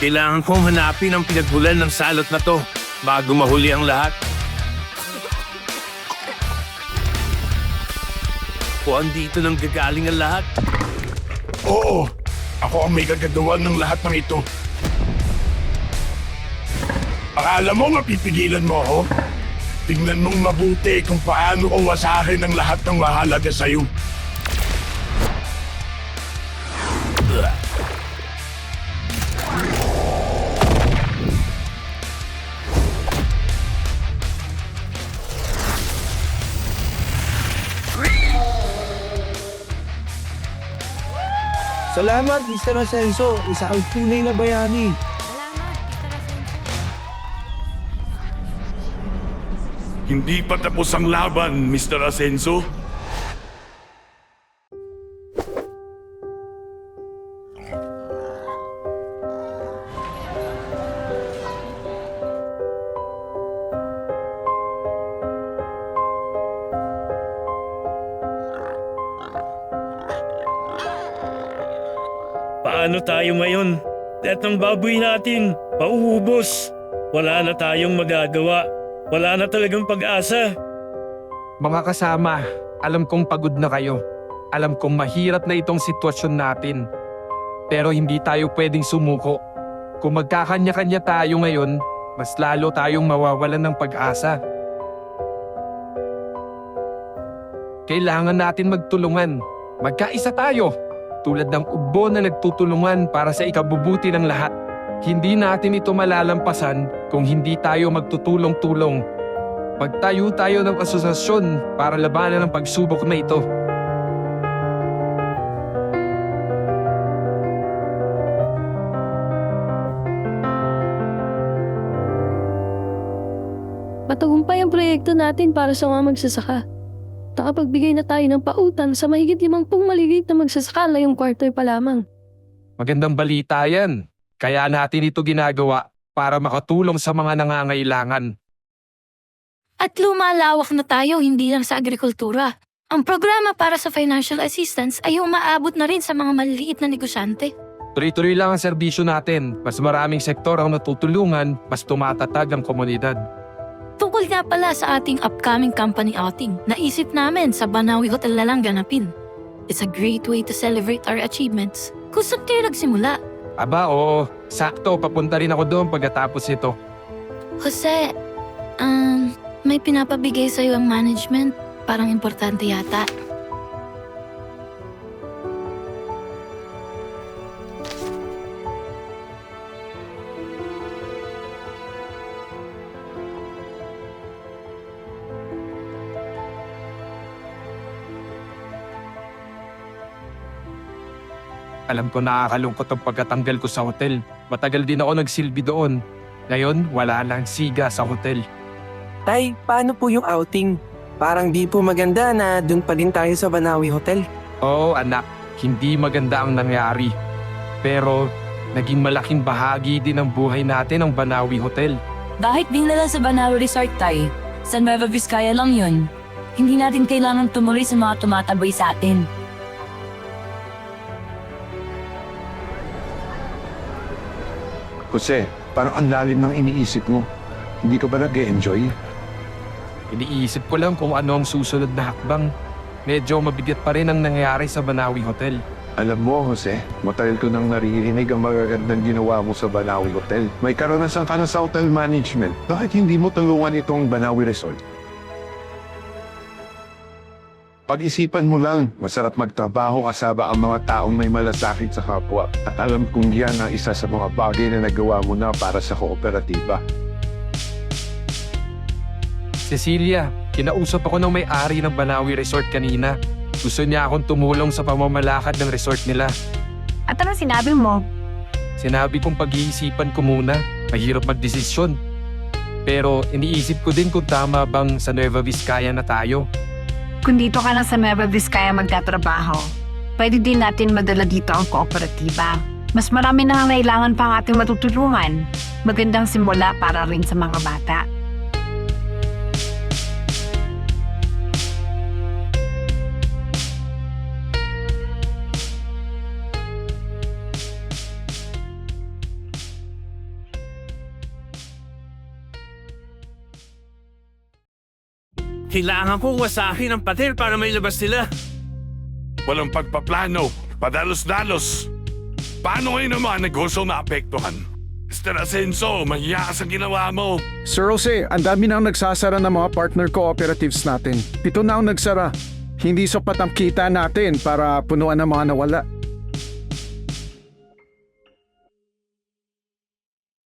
Kailangan kong hanapin ang pinaghulan ng salot na to bago mahuli ang lahat. O andito nang gagaling ang lahat? Oo, ako ang may kagagawan ng lahat ng ito. Akala mo mapipigilan mo ako? Tingnan mong mabuti kung paano ko wasahin ang lahat ng mahalaga sa'yo. Salamat, Mr. Asenso. Isa kang tunay na bayani. Hindi pa tapos ang laban, Mr. Asenso. Paano tayo ngayon? Lahat ng baboy natin, pauubos. Wala na tayong magagawa. Wala na talagang pag-asa. Mga kasama, alam kong pagod na kayo. Alam kong mahirap na itong sitwasyon natin. Pero hindi tayo pwedeng sumuko. Kung magkakanya-kanya tayo ngayon, mas lalo tayong mawawalan ng pag-asa. Kailangan natin magtulungan. Magkaisa tayo. Tulad ng ubo na nagtutulungan para sa ikabubuti ng lahat. Hindi natin ito malalampasan kung hindi tayo magtutulong-tulong. Magtayo tayo ng asosasyon para labanan ang pagsubok na ito. Matagumpay ang proyekto natin para sa mga magsasaka. Nakapagbigay na tayo ng pautan sa mahigit limang pong maligit na magsasaka ngayong quarter pa lamang. Magandang balita yan. Kaya natin ito ginagawa para makatulong sa mga nangangailangan. At lumalawak na tayo hindi lang sa agrikultura. Ang programa para sa financial assistance ay umaabot na rin sa mga maliliit na negosyante. Tuloy-tuloy lang ang serbisyo natin. Mas maraming sektor ang natutulungan, mas tumatatag ang komunidad. Tungkol nga pala sa ating upcoming company outing, naisip namin sa Banawi Hotel na lang ganapin. It's a great way to celebrate our achievements. Kung saan kayo nagsimula? Aba, oo. Sakto, papunta rin ako doon pagkatapos ito. Jose, um, may pinapabigay sa'yo ang management. Parang importante yata. Alam ko nakakalungkot ang pagkatanggal ko sa hotel. Matagal din ako nagsilbi doon. Ngayon, wala lang siga sa hotel. Tay, paano po yung outing? Parang di po maganda na dun pa din tayo sa Banawi Hotel. Oo, anak. Hindi maganda ang nangyari. Pero, naging malaking bahagi din ng buhay natin ang Banawi Hotel. Kahit din lang sa Banawi Resort tayo, sa Nueva Vizcaya lang yun. Hindi natin kailangan tumuloy sa mga tumataboy sa atin. Jose, parang ang lalim ng iniisip mo. Hindi ka ba nag-enjoy? Iniisip ko lang kung ano ang susunod na hakbang. Medyo mabigat pa rin ang nangyayari sa Banawi Hotel. Alam mo, Jose, matagal ko nang naririnig ang magagandang ginawa mo sa Banawi Hotel. May karanasan ka na sa hotel management. Bakit hindi mo tulungan itong Banawi Resort? Pag-isipan mo lang, masarap magtrabaho kasama ang mga taong may malasakit sa kapwa. At alam kong yan ang isa sa mga bagay na nagawa mo na para sa kooperatiba. Cecilia, kinausap ako ng may-ari ng Banawi Resort kanina. Gusto niya akong tumulong sa pamamalakad ng resort nila. At ano sinabi mo? Sinabi kong pag-iisipan ko muna. Mahirap magdesisyon. Pero iniisip ko din kung tama bang sa Nueva Vizcaya na tayo. Kung dito ka lang sa Nueva Vizcaya magtatrabaho, pwede din natin madala dito ang kooperatiba. Mas marami na ang kailangan pa ang ating matutulungan. Magandang simula para rin sa mga bata. Kailangan kong wasakin ang pader para may labas sila. Walang pagpaplano, padalos-dalos. Paano ngayon ang mga negosyo na apektuhan? Mr. Asenso, mahiya sa ginawa mo. Sir Jose, ang dami na ang nagsasara ng mga partner cooperatives natin. Pito na ang nagsara. Hindi sapat ang kita natin para punuan ang mga nawala.